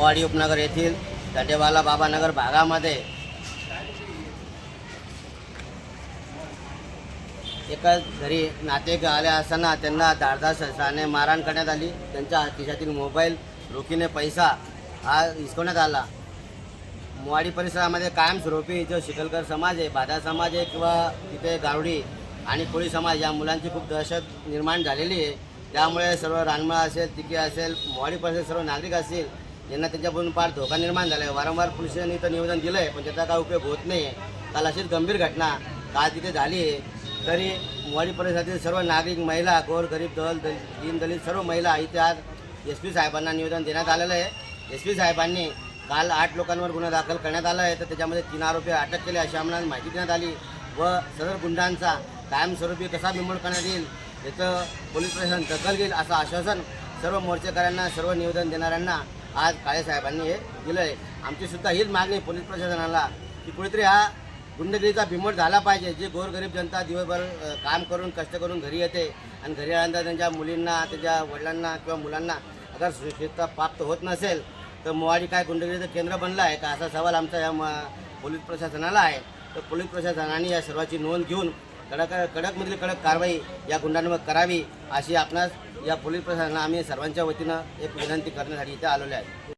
मोवाडी उपनगर येथील दंडेवाला बाबानगर भागामध्ये एका घरी नातेक आले असताना त्यांना धारदार शस्त्राने मारहाण करण्यात आली. त्यांच्या खिशातील मोबाईल रोखीने पैसा हा हिसकवण्यात आला. मोवाडी परिसरामध्ये कायमस्वरूपी जो शिकलकर समाज आहे. बाधा समाज आहे किंवा तिथे गारुडी आणि कोळी समाज या मुलांची खूप दहशत निर्माण झालेली आहे. त्यामुळे सर्व रानमळा असेल तिके असेल मोवाडी परिसर सर्व नागरिक असतील यांना त्यांच्यापासून फार धोका निर्माण झाला आहे वारंवार पोलिसांनी तर निवेदन दिलं आहे पण त्याचा काय उपयोग होत नाही काल अशीच गंभीर घटना काल तिथे झाली आहे. तरी मोवाडी परिसरातील सर्व नागरिक महिला गोर गरीब दल दल दीन दलित सर्व महिला इथे आज एस पी साहेबांना निवेदन देण्यात आलेलं आहे. एस पी साहेबांनी काल आठ लोकांवर गुन्हा दाखल करण्यात आला आहे. तर त्याच्यामध्ये तीन आरोपी अटक केले अशी आम्हाला माहिती देण्यात आली. व सदर गुंडांचा कायमस्वरूपी कसा बिमोड करण्यात येईल याचं पोलीस प्रशासन दखल घेईल असं आश्वासन सर्व मोर्चेकऱ्यांना सर्व निवेदन देणाऱ्यांना आज काळे साहेबांनी हे दिलं आहे आमचीसुद्धा हीच मागणी पोलीस प्रशासनाला की कुठेतरी हा गुंडगिरीचा भीमट झाला पाहिजे. जे गोरगरीब जनता दिवसभर काम करून कष्ट करून घरी येते आणि घरी आल्यानंतर त्यांच्या मुलींना त्यांच्या वडिलांना किंवा मुलांना अगर सुरक्षितता प्राप्त होत नसेल तर मोवाडी काय गुंडगिरीचं केंद्र बनलं आहे का? असा सवाल आमचा या म- पोलीस प्रशासनाला आहे. तर पोलीस प्रशासनाने या सर्वाची नोंद घेऊन कडक कडकमधली कडक कारवाई या गुंडांवर करावी अशी आपणास या पोलीस प्रशासनाला आम्ही सर्वांच्या वतीनं एक विनंती करण्यासाठी इथे आलेलो आहे.